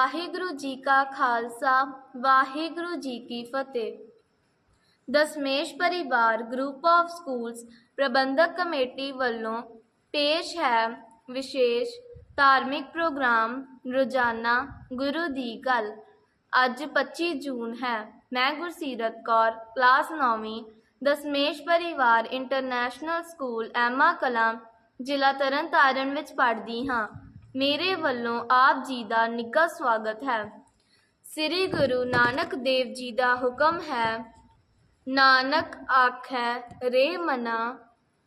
ਵਾਹਿਗੁਰੂ ਜੀ ਕਾ ਖਾਲਸਾ, ਵਾਹਿਗੁਰੂ ਜੀ ਕੀ ਫਤਿਹ। Dashmesh Parivar group of schools Parbandhak committee ਵੱਲੋਂ ਪੇਸ਼ ਹੈ ਵਿਸ਼ੇਸ਼ ਧਾਰਮਿਕ ਪ੍ਰੋਗਰਾਮ ਰੋਜ਼ਾਨਾ ਗੁਰੂ ਦੀ ਗੱਲ। ਅੱਜ 25 ਜੂਨ ਹੈ। ਮੈਂ ਗੁਰਸੀਰਤ ਕੌਰ, ਕਲਾਸ 9ਵੀਂ Dashmesh Parivar international school Emma Kalan, ਜ਼ਿਲ੍ਹਾ ਤਰਨਤਾਰਨ ਵਿੱਚ ਪੜ੍ਹਦੀ ਹਾਂ। ਮੇਰੇ ਵੱਲੋਂ ਆਪ ਜੀ ਦਾ ਨਿੱਘਾ ਸਵਾਗਤ ਹੈ। ਸ੍ਰੀ ਗੁਰੂ ਨਾਨਕ ਦੇਵ ਜੀ ਦਾ ਹੁਕਮ ਹੈ, ਨਾਨਕ ਆਖੈ, ਰੇ ਮਨਾ,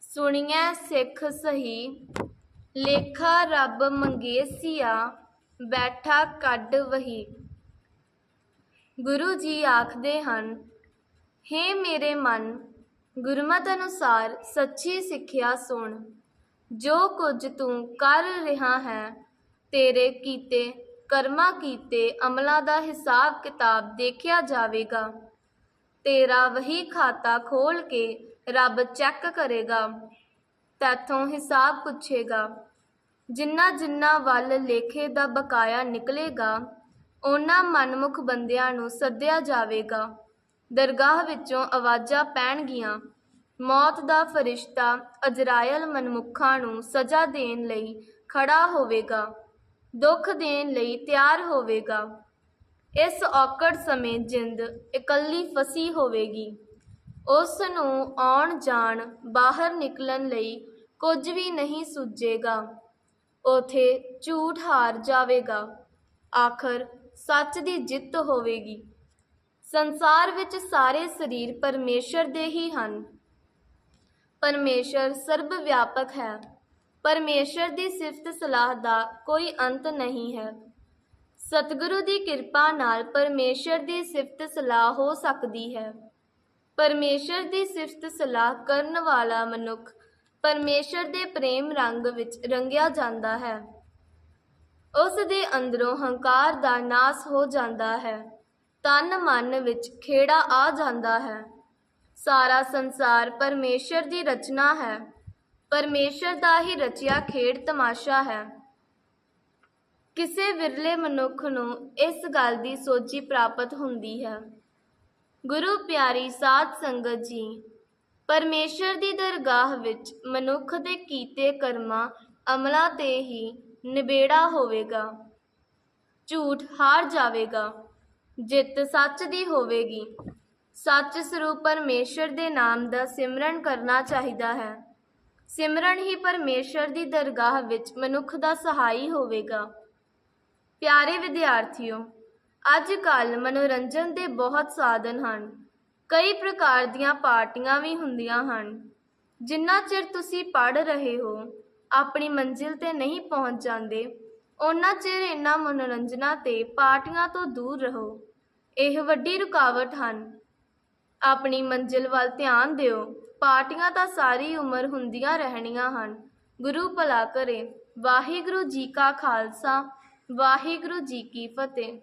ਸੁਣੀਐ ਸਿੱਖ ਸਹੀ, ਲੇਖਾ ਰੱਬ ਮੰਗੇਸੀਆ, ਬੈਠਾ ਕੱਢ ਵਹੀ। ਗੁਰੂ ਜੀ ਆਖਦੇ ਹਨ, ਹੇ ਮੇਰੇ ਮਨ, ਗੁਰਮਤ ਅਨੁਸਾਰ ਸੱਚੀ ਸਿੱਖਿਆ ਸੁਣ। ਜੋ ਕੁਝ ਤੂੰ ਕਰ ਰਿਹਾ ਹੈ, ਤੇਰੇ ਕੀਤੇ ਕਰਮਾਂ ਕੀਤੇ ਅਮਲਾਂ ਦਾ ਹਿਸਾਬ ਕਿਤਾਬ ਦੇਖਿਆ ਜਾਵੇਗਾ। ਤੇਰਾ ਵਹੀ ਖਾਤਾ ਖੋਲ ਕੇ ਰੱਬ ਚੈੱਕ ਕਰੇਗਾ, ਤੈਥੋਂ ਹਿਸਾਬ ਪੁੱਛੇਗਾ। ਜਿੰਨਾ ਜਿੰਨਾ ਵੱਲ ਲੇਖੇ ਦਾ ਬਕਾਇਆ ਨਿਕਲੇਗਾ ਉਹਨਾਂ ਮਨਮੁਖ ਬੰਦਿਆਂ ਨੂੰ ਸੱਦਿਆ ਜਾਵੇਗਾ। ਦਰਗਾਹ ਵਿੱਚੋਂ ਆਵਾਜ਼ਾਂ ਪੈਣਗੀਆਂ ਮੌਤ ਦਾ ਫਰਿਸ਼ਤਾ ਅਜਰਾਇਲ ਮਨਮੁੱਖਾਂ ਨੂੰ ਸਜ਼ਾ ਦੇਣ ਲਈ ਖੜਾ ਹੋਵੇਗਾ, ਦੁੱਖ ਦੇਣ ਲਈ ਤਿਆਰ ਹੋਵੇਗਾ। ਇਸ ਔਕੜ ਸਮੇਂ ਜਿੰਦ ਇਕੱਲੀ ਫਸੀ ਹੋਵੇਗੀ। ਉਸ ਨੂੰ ਆਉਣ ਜਾਣ ਬਾਹਰ ਨਿਕਲਣ ਲਈ ਕੁਝ ਵੀ ਨਹੀਂ ਸੁੱਝੇਗਾ। ਉਥੇ ਝੂਠ ਹਾਰ ਜਾਵੇਗਾ। ਆਖਰ ਸੱਚ ਦੀ ਜਿੱਤ ਹੋਵੇਗੀ। ਸੰਸਾਰ ਵਿੱਚ ਸਾਰੇ ਸਰੀਰ ਪਰਮੇਸ਼ਰ ਦੇ ਹੀ ਹਨ। ਪਰਮੇਸ਼ਰ ਸਰਬ ਵਿਆਪਕ ਹੈ। ਪਰਮੇਸ਼ਰ ਦੀ ਸਿਫਤ ਸਲਾਹ ਦਾ ਕੋਈ ਅੰਤ ਨਹੀਂ ਹੈ। ਸਤਿਗੁਰੂ ਦੀ ਕਿਰਪਾ ਨਾਲ ਪਰਮੇਸ਼ਰ ਦੀ ਸਿਫਤ ਸਲਾਹ ਹੋ ਸਕਦੀ ਹੈ। ਪਰਮੇਸ਼ਰ ਦੀ ਸਿਫਤ ਸਲਾਹ ਕਰਨ ਵਾਲਾ ਮਨੁੱਖ ਪਰਮੇਸ਼ਰ ਦੇ ਪ੍ਰੇਮ ਰੰਗ ਵਿੱਚ ਰੰਗਿਆ ਜਾਂਦਾ ਹੈ। ਉਸ ਦੇ ਅੰਦਰੋਂ ਹੰਕਾਰ ਦਾ ਨਾਸ ਹੋ ਜਾਂਦਾ ਹੈ। ਤਨ ਮਨ ਵਿੱਚ ਖੇੜਾ ਆ ਜਾਂਦਾ ਹੈ। ਸਾਰਾ ਸੰਸਾਰ ਪਰਮੇਸ਼ਰ ਦੀ ਰਚਨਾ ਹੈ। ਪਰਮੇਸ਼ਰ ਦਾ ਹੀ ਰਚਿਆ ਖੇਡ ਤਮਾਸ਼ਾ ਹੈ। ਕਿਸੇ ਵਿਰਲੇ ਮਨੁੱਖ ਨੂੰ ਇਸ ਗੱਲ ਦੀ ਸੋਝੀ ਪ੍ਰਾਪਤ ਹੁੰਦੀ ਹੈ। ਗੁਰੂ ਪਿਆਰੀ ਸਾਧ ਸੰਗਤ ਜੀ, ਪਰਮੇਸ਼ਰ ਦੀ ਦਰਗਾਹ ਵਿੱਚ ਮਨੁੱਖ ਦੇ ਕੀਤੇ ਕਰਮਾਂ ਅਮਲਾਂ ਤੇ ਹੀ ਨਿਬੇੜਾ ਹੋਵੇਗਾ। ਝੂਠ ਹਾਰ ਜਾਵੇਗਾ। ਜਿੱਤ ਸੱਚ ਦੀ ਹੋਵੇਗੀ। ਸੱਚ ਸਰੂਪ ਪਰਮੇਸ਼ਰ ਦੇ ਨਾਮ ਦਾ ਸਿਮਰਨ ਕਰਨਾ ਚਾਹੀਦਾ ਹੈ। ਸਿਮਰਨ ਹੀ ਪਰਮੇਸ਼ਰ ਦੀ ਦਰਗਾਹ ਵਿੱਚ ਮਨੁੱਖ ਦਾ ਸਹਾਈ ਹੋਵੇਗਾ। ਪਿਆਰੇ ਵਿਦਿਆਰਥੀਓ, ਅੱਜ ਕੱਲ ਮਨੋਰੰਜਨ ਦੇ ਬਹੁਤ ਸਾਧਨ ਹਨ। ਕਈ ਪ੍ਰਕਾਰ ਦੀਆਂ ਪਾਰਟੀਆਂ ਵੀ ਹੁੰਦੀਆਂ ਹਨ। ਜਿੰਨਾ ਚਿਰ ਤੁਸੀਂ ਪੜ ਰਹੇ ਹੋ, ਆਪਣੀ ਮੰਜ਼ਿਲ ਤੇ ਨਹੀਂ ਪਹੁੰਚ ਜਾਂਦੇ ਉਹਨਾਂ ਚਿਰ ਇਹਨਾਂ ਮਨੋਰੰਜਨਾਂ ਤੇ ਪਾਰਟੀਆਂ ਤੋਂ ਦੂਰ ਰਹੋ। ਇਹ ਵੱਡੀ ਰੁਕਾਵਟ ਹਨ। ਆਪਣੀ ਮੰਜ਼ਿਲ ਵੱਲ ਧਿਆਨ ਦਿਓ। ਪਾਰਟੀਆਂ ਤਾਂ ਸਾਰੀ ਉਮਰ ਹੁੰਦੀਆਂ ਰਹਿਣੀਆਂ ਹਨ। ਗੁਰੂ ਭਲਾ ਕਰੇ। ਵਾਹਿਗੁਰੂ ਜੀ ਕਾ ਖਾਲਸਾ। ਵਾਹਿਗੁਰੂ ਜੀ ਕੀ ਫਤਿਹ।